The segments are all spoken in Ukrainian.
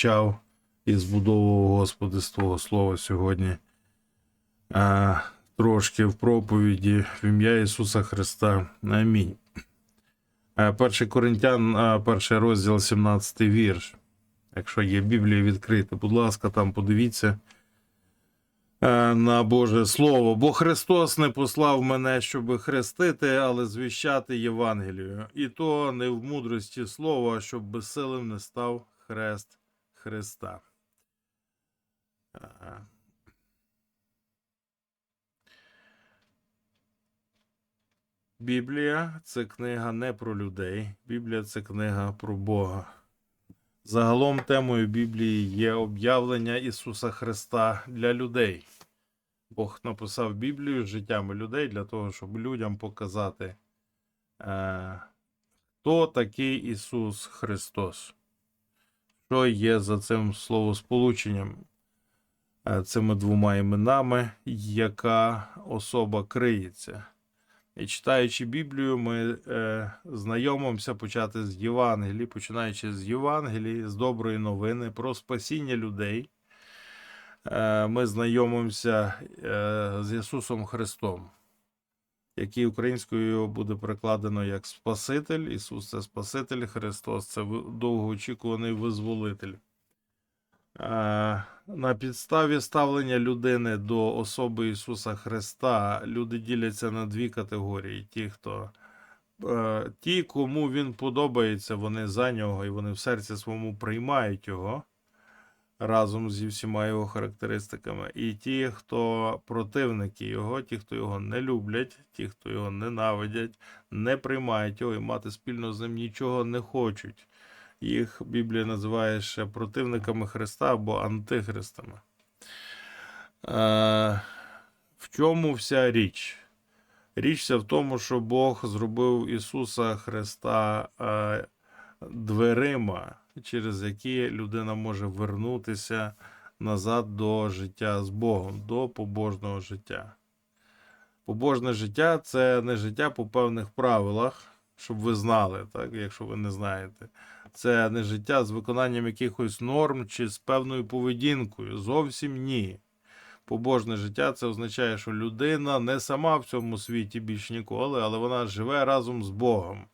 навчав і збудовував Господи з Твого слова сьогодні. А, трошки в проповіді в ім'я Ісуса Христа. Амінь. Перший Коринтян, перший розділ, 17 вірш. Якщо є Біблія відкрита, будь ласка, там подивіться на Боже Слово. Бо Христос не послав мене, щоб хрестити, але звіщати Євангелію. І то не в мудрості слова, щоб безсилим не став хрест Христа. Біблія це книга не про людей. Біблія це книга про Бога. Загалом темою Біблії є об'явлення Ісуса Христа для людей. Бог написав Біблію з життями людей для того, щоб людям показати, е, хто такий Ісус Христос що є за цим словосполученням, е, цими двома іменами, яка особа криється. І читаючи Біблію, ми е, знайомимося почати з Євангелії, починаючи з Євангелії, з доброї новини про спасіння людей. Е, ми знайомимося е, з Ісусом Христом, який українською буде перекладено як Спаситель. Ісус це Спаситель, Христос це довгоочікуваний визволитель. Е, На підставі ставлення людини до особи Ісуса Христа люди діляться на дві категорії: ті, хто е, ті, кому він подобається, вони за нього і вони в серці своєму приймають його разом зі всіма його характеристиками. І ті, хто противники його, ті, хто його не люблять, ті, хто його ненавидять, не приймають його і мати спільно з ним нічого не хочуть. Їх Біблія називає ще противниками Христа або антихристами. Е, в чому вся річ? Річ вся в тому, що Бог зробив Ісуса Христа е, дверима, через які людина може вернутися назад до життя з Богом, до побожного життя. Побожне життя це не життя по певних правилах, щоб ви знали, так, якщо ви не знаєте. Це не життя з виконанням якихось норм чи з певною поведінкою. Зовсім ні. Побожне життя це означає, що людина не сама в цьому світі більш ніколи, але вона живе разом з Богом.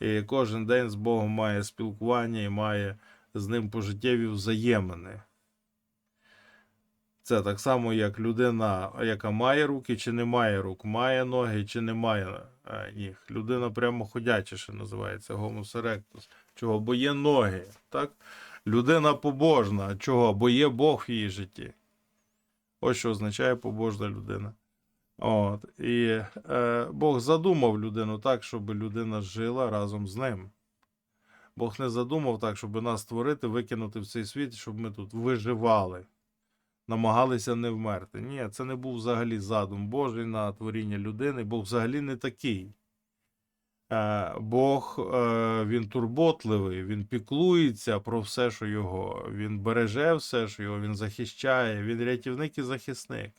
І кожен день з Богом має спілкування і має з ним пожиттєві взаємини. Це так само, як людина, яка має руки чи не має рук, має ноги чи не має е, ніг. Людина прямо ходяча, що називається erectus. Чого? Бо є ноги. Так? Людина побожна. Чого? Бо є Бог в її житті. Ось що означає побожна людина. От. І е, Бог задумав людину так, щоб людина жила разом з ним. Бог не задумав так, щоб нас створити, викинути в цей світ, щоб ми тут виживали, намагалися не вмерти. Ні, це не був взагалі задум Божий на творіння людини. Бог взагалі не такий. Е, Бог е, він турботливий, він піклується про все, що його. Він береже все, що його, він захищає, він рятівник і захисник.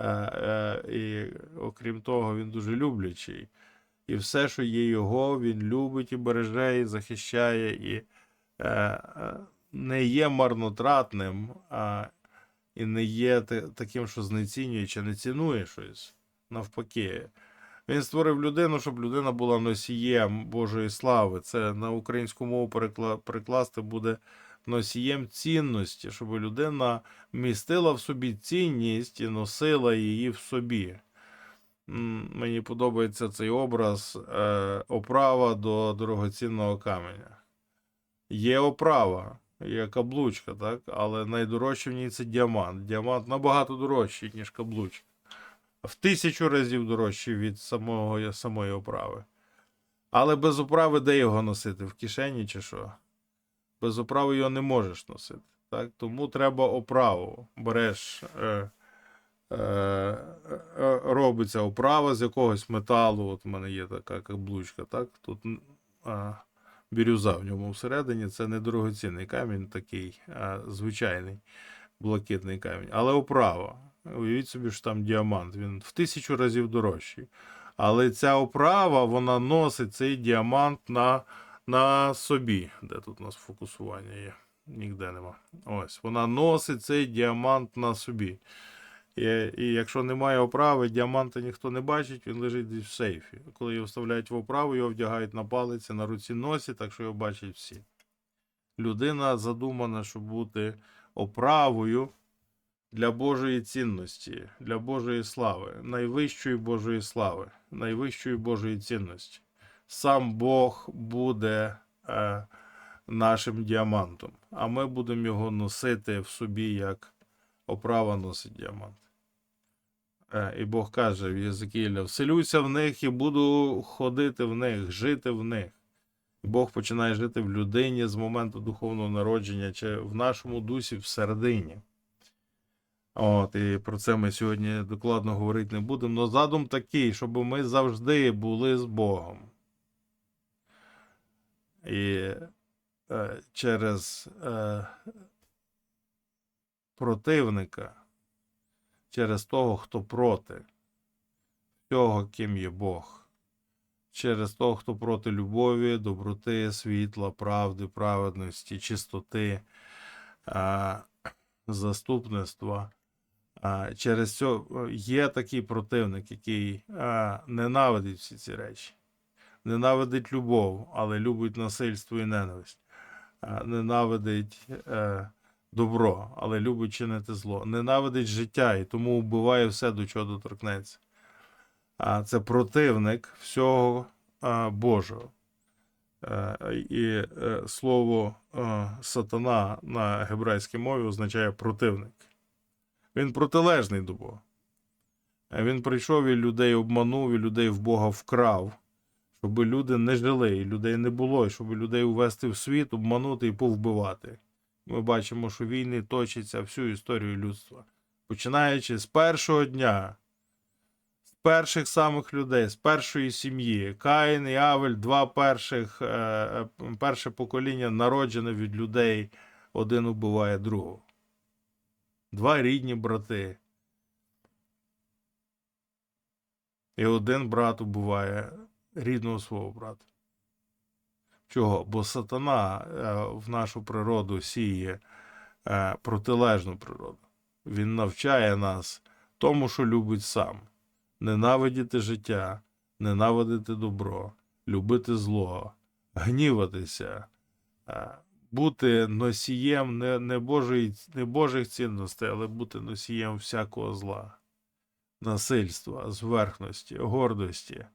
Е, І окрім того, він дуже люблячий. І все, що є його, він любить і береже, і захищає, і не є марнотратним, і не є таким, що знецінює чи не цінує щось. Навпаки. Він створив людину, щоб людина була носієм Божої слави. Це на українську мову перекла- перекласти буде носієм цінності, щоб людина містила в собі цінність і носила її в собі. Мені подобається цей образ е, оправа до дорогоцінного каменя. Є оправа, є каблучка, так? але найдорожче в ній це діамант. Діамант набагато дорожчий, ніж каблучка. В тисячу разів дорожчий від самого, самої оправи. Але без оправи де його носити? В кишені чи що? Без оправи його не можеш носити. Так? Тому треба оправу. Береш. Е, е, е, робиться оправа з якогось металу. От у мене є така каблучка, так? Тут а, бірюза в ньому всередині. Це не дорогоцінний камінь, такий а, звичайний блакитний камінь. Але оправа. Уявіть собі, що там діамант, він в тисячу разів дорожчий. Але ця оправа, вона носить цей діамант на, на собі. Де тут у нас фокусування є? Ніде нема. Ось, вона носить цей діамант на собі. І, і якщо немає оправи, діаманта ніхто не бачить, він лежить в сейфі. Коли його вставляють в оправу, його вдягають на палиці, на руці носять, так що його бачать всі. Людина задумана, щоб бути оправою для Божої цінності, для Божої слави, найвищої Божої слави, найвищої Божої цінності. Сам Бог буде е, нашим діамантом, а ми будемо його носити в собі, як оправа носить діамант. Е, і Бог каже в Єзекіля: вселюся в них і буду ходити в них, жити в них. І Бог починає жити в людині з моменту духовного народження, чи в нашому дусі всередині. От, і про це ми сьогодні докладно говорити не будемо. Но задум такий, щоб ми завжди були з Богом. І е, через е, противника, через того, хто проти того, ким є Бог, через того, хто проти любові, доброти, світла, правди, праведності, чистоти, заступництва. Через це є такий противник, який ненавидить всі ці речі. Ненавидить любов, але любить насильство і ненависть. Ненавидить е, добро, але любить чинити зло. Ненавидить життя і тому вбиває все, до чого доторкнеться. А це противник всього Божого. Е, І е, слово е, сатана на гебрайській мові означає противник. Він протилежний до Бога. Він прийшов і людей обманув, і людей в Бога вкрав, щоб люди не жили, і людей не було, і щоб людей увести в світ, обманути і повбивати. Ми бачимо, що війни точаться всю історію людства. Починаючи з першого дня, з перших самих людей, з першої сім'ї, Каїн і Авель, два перших, е, е, перше покоління народжене від людей, один убиває другого два рідні брати. І один брат убиває рідного свого брата. Чого? Бо сатана е, в нашу природу сіє е, протилежну природу. Він навчає нас тому, що любить сам. Ненавидіти життя, ненавидити добро, любити зло, гніватися, е, бути носієм не, не, Божої, не Божих цінностей, але бути носієм всякого зла, насильства, зверхності, гордості,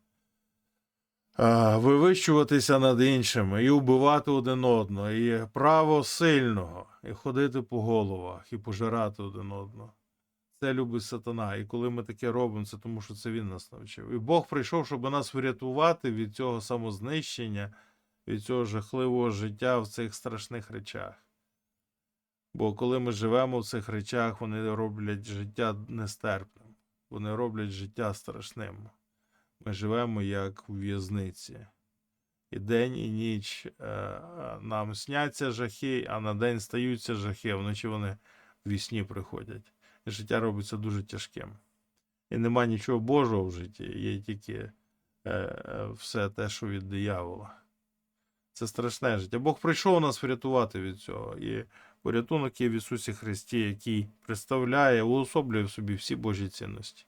вивищуватися над іншими і вбивати один одного, і право сильного, і ходити по головах, і пожирати один одного. Це любить сатана. І коли ми таке робимо, це тому, що це він нас навчив. І Бог прийшов, щоб нас врятувати від цього самознищення від цього жахливого життя в цих страшних речах. Бо коли ми живемо в цих речах, вони роблять життя нестерпним, вони роблять життя страшним. Ми живемо як у в'язниці. І день, і ніч е, е, нам сняться жахи, а на день стаються жахи, вночі вони в вісні приходять. І життя робиться дуже тяжким. І нема нічого Божого в житті, є тільки е, все те, що від диявола. Це страшне життя. Бог прийшов нас врятувати від цього. І порятунок є в Ісусі Христі, який представляє, уособлює в собі всі Божі цінності.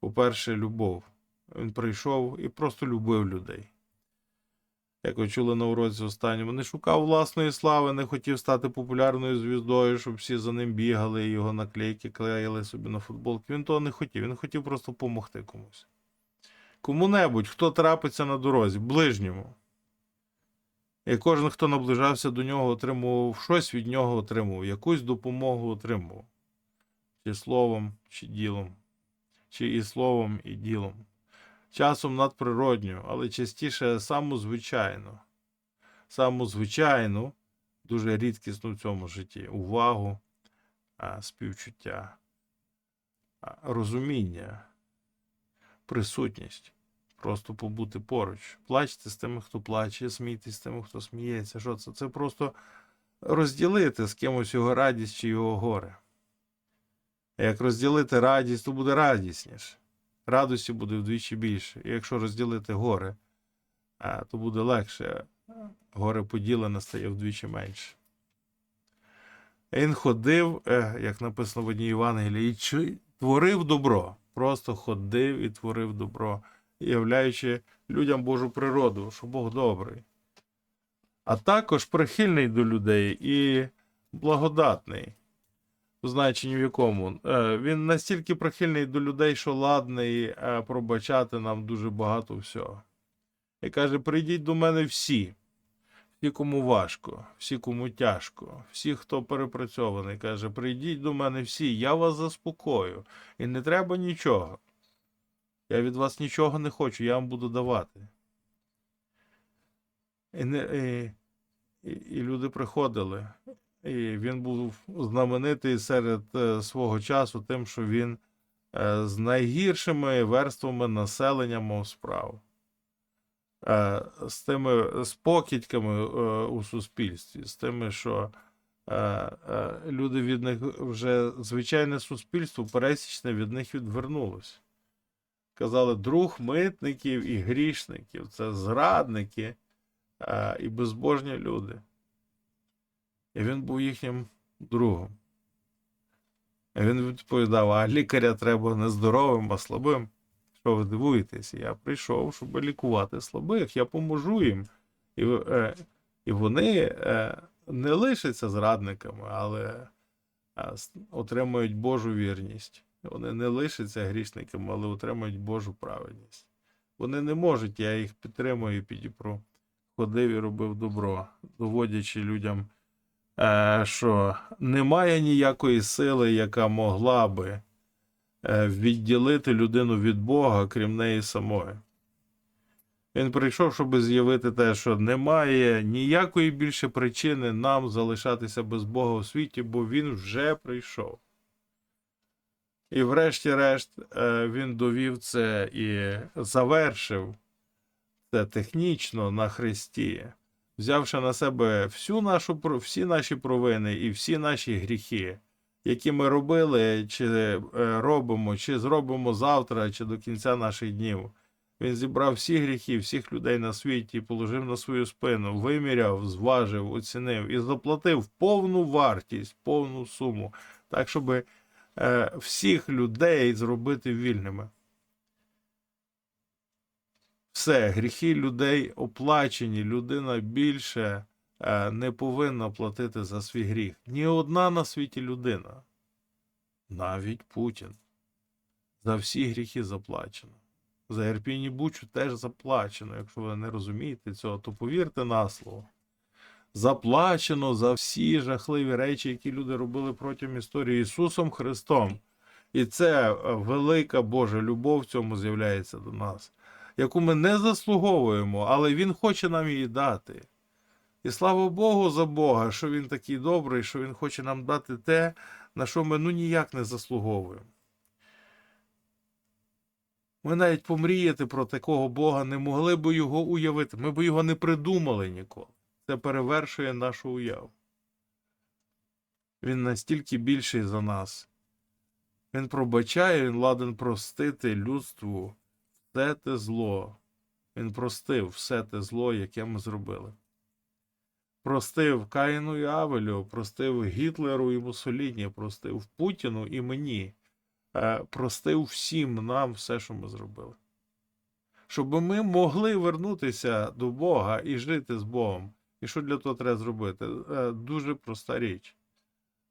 По-перше, любов. Він прийшов і просто любив людей. Як ви чули на уроці останньому, не шукав власної слави, не хотів стати популярною звіздою, щоб всі за ним бігали, і його наклейки клеїли собі на футболки. Він того не хотів. Він хотів просто допомогти комусь. Кому-небудь, хто трапиться на дорозі, ближньому. І кожен, хто наближався до нього, отримував щось від нього отримував, якусь допомогу отримував. Чи словом, чи ділом, чи і словом, і ділом. Часом надприродньо, але частіше саму звичайну. Саму звичайну, дуже рідкісну в цьому житті увагу, співчуття, розуміння, присутність просто побути поруч. Плачте з тими, хто плаче, смійтесь з тими, хто сміється. Що це? Це просто розділити з кимось його радість чи його горе. Як розділити радість, то буде радісніше. Радості буде вдвічі більше. І якщо розділити горе, то буде легше. Горе поділене стає вдвічі менше. Він ходив, е, як написано в одній Євангелії, і творив добро. Просто ходив і творив добро, являючи людям Божу природу, що Бог добрий. А також прихильний до людей і благодатний. Значенні в якому Е, він настільки прихильний до людей, що ладний е, пробачати нам дуже багато всього. І каже: прийдіть до мене всі, всі, кому важко, всі, кому тяжко, всі, хто перепрацьований, каже, прийдіть до мене всі, я вас заспокою, і не треба нічого. Я від вас нічого не хочу, я вам буду давати. І, не, і, і люди приходили. І він був знаменитий серед е, свого часу тим, що він е, з найгіршими верствами населення мав справу. Е, з тими е, у суспільстві, з тими, що люди від них вже звичайне суспільство пересічне від них відвернулося. Казали, друг митників і грішників це зрадники і безбожні люди. І він був їхнім другом. Він відповідав: а лікаря треба не здоровим, а слабим. Що ви дивуєтесь? Я прийшов, щоб лікувати слабих, я поможу їм. І, е, і вони е, не лишаться зрадниками, але е, отримують Божу вірність. Вони не лишаться грішниками, але отримують Божу праведність. Вони не можуть, я їх підтримую і підіпру. Ходив і робив добро, доводячи людям, що немає ніякої сили, яка могла би е, відділити людину від Бога, крім неї самої. Він прийшов, щоб з'явити те, що немає ніякої більше причини нам залишатися без Бога у світі, бо він вже прийшов. І врешті-решт е, він довів це і завершив це технічно на Христі, взявши на себе всю нашу, всі наші провини і всі наші гріхи, які ми робили, чи е, робимо, чи зробимо завтра, чи до кінця наших днів. Він зібрав всі гріхи всіх людей на світі, положив на свою спину, виміряв, зважив, оцінив і заплатив повну вартість, повну суму, так, щоб е, всіх людей зробити вільними. Все, гріхи людей оплачені, людина більше е, не повинна платити за свій гріх. Ні одна на світі людина, навіть Путін, за всі гріхи заплачено. За Ірпінь і Бучу теж заплачено. Якщо ви не розумієте цього, то повірте на слово. Заплачено за всі жахливі речі, які люди робили протягом історії Ісусом Христом. І це е, велика Божа любов в цьому з'являється до нас, яку ми не заслуговуємо, але Він хоче нам її дати. І слава Богу за Бога, що Він такий добрий, що Він хоче нам дати те, на що ми ну ніяк не заслуговуємо. Ми навіть помріяти про такого Бога не могли б його уявити. Ми б його не придумали ніколи. Це перевершує нашу уяву. Він настільки більший за нас. Він пробачає, він ладен простити людству все те зло. Він простив все те зло, яке ми зробили. Простив Каїну і Авелю, простив Гітлеру і Муссоліні, простив Путіну і мені е, простив всім нам все, що ми зробили. Щоб ми могли вернутися до Бога і жити з Богом. І що для того треба зробити? Е, Дуже проста річ.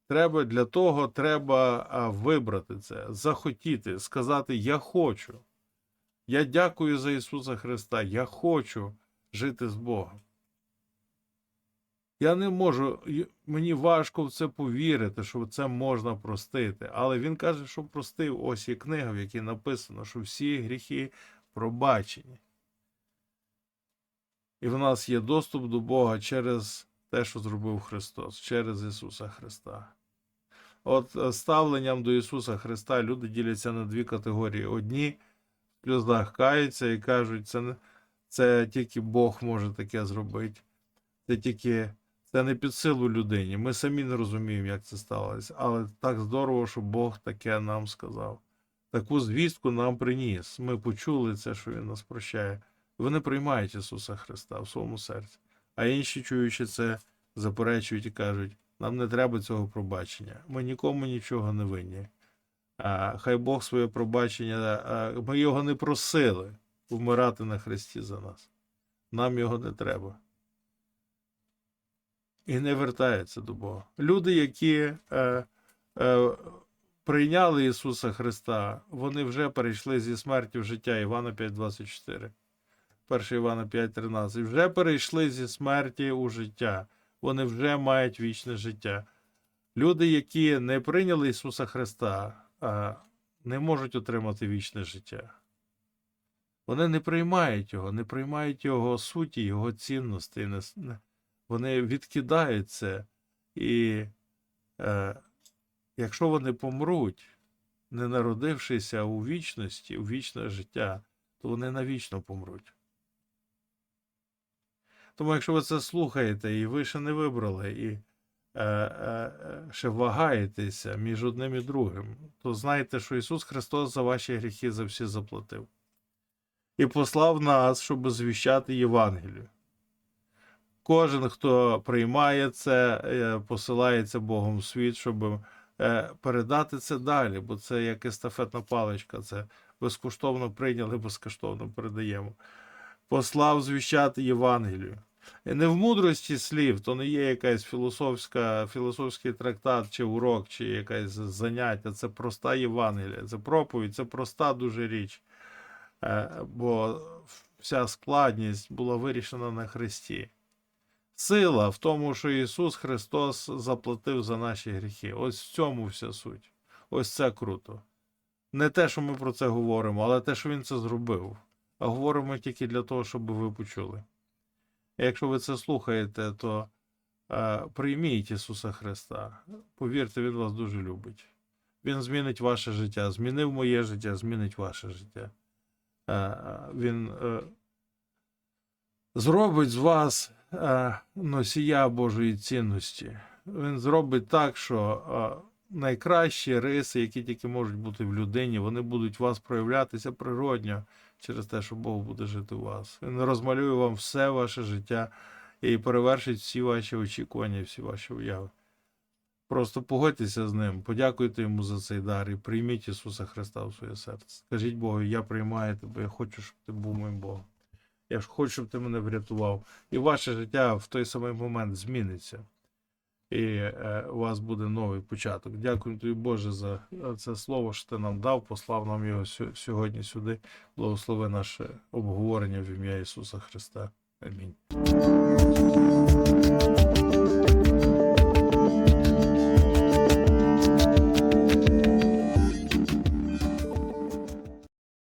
Треба для того треба вибрати це, захотіти, сказати Я хочу. Я дякую за Ісуса Христа. Я хочу жити з Богом. Я не можу, мені важко в це повірити, що це можна простити. Але він каже, що простив. Ось є книга, в якій написано, що всі гріхи пробачені. І в нас є доступ до Бога через те, що зробив Христос, через Ісуса Христа. От е, ставленням до Ісуса Христа люди діляться на дві категорії. Одні сльозах каються і кажуть, це, це тільки Бог може таке зробити. Це тільки Це не під силу людині. Ми самі не розуміємо, як це сталося. Але так здорово, що Бог таке нам сказав. Таку звістку нам приніс. Ми почули це, що Він нас прощає. Вони приймають Ісуса Христа в своєму серці. А інші, чуючи це, заперечують і кажуть: нам не треба цього пробачення. Ми нікому нічого не винні. Хай Бог своє пробачення, ми його не просили вмирати на Христі за нас. Нам його не треба. І не вертаються до Бога. Люди, які е, е, прийняли Ісуса Христа, вони вже перейшли зі смерті в життя Івана 5.24. 1 Івана 5.13. Вже перейшли зі смерті у життя. Вони вже мають вічне життя. Люди, які не прийняли Ісуса Христа, не можуть отримати вічне життя. Вони не приймають його, не приймають його суті, його цінності. Вони відкидають це. І е, якщо вони помруть, не народившися у вічності, у вічне життя, то вони навічно помруть. Тому, якщо ви це слухаєте, і ви ще не вибрали, і ще вагаєтеся між одним і другим, то знайте, що Ісус Христос за ваші гріхи за всі заплатив. І послав нас, щоб звіщати Євангелію. Кожен, хто приймає це, е, посилається Богом в світ, щоб е, передати це далі, бо це як естафетна паличка, це безкоштовно прийняли, безкоштовно передаємо. Послав звіщати Євангелію. Не в мудрості слів, то не є якась філософська, філософський трактат, чи урок, чи якесь заняття. Це проста Євангелія, це проповідь, це проста дуже річ. Е, Бо вся складність була вирішена на Христі. Сила в тому, що Ісус Христос заплатив за наші гріхи. Ось в цьому вся суть. Ось це круто. Не те, що ми про це говоримо, але те, що Він це зробив. А говоримо тільки для того, щоб ви почули. Якщо ви це слухаєте, то е, прийміть Ісуса Христа. Повірте, Він вас дуже любить. Він змінить ваше життя, змінив моє життя, змінить ваше життя. Е, е, він зробить з вас носія Божої цінності. Він зробить так, що найкращі риси, які тільки можуть бути в людині, вони будуть у вас проявлятися природньо через те, що Бог буде жити у вас. Він розмалює вам все ваше життя і перевершить всі ваші очікування, всі ваші уяви. Просто погодьтеся з ним, подякуйте йому за цей дар і прийміть Ісуса Христа в своє серце. Скажіть Богу, я приймаю тебе, я хочу, щоб ти був моїм Богом. Я ж хочу, щоб ти мене врятував. І ваше життя в той самий момент зміниться і е, у вас буде новий початок. Дякую тобі, Боже, за е, це слово, що ти нам дав, послав нам його сьогодні сюди. Благослови наше обговорення в ім'я Ісуса Христа. Амінь.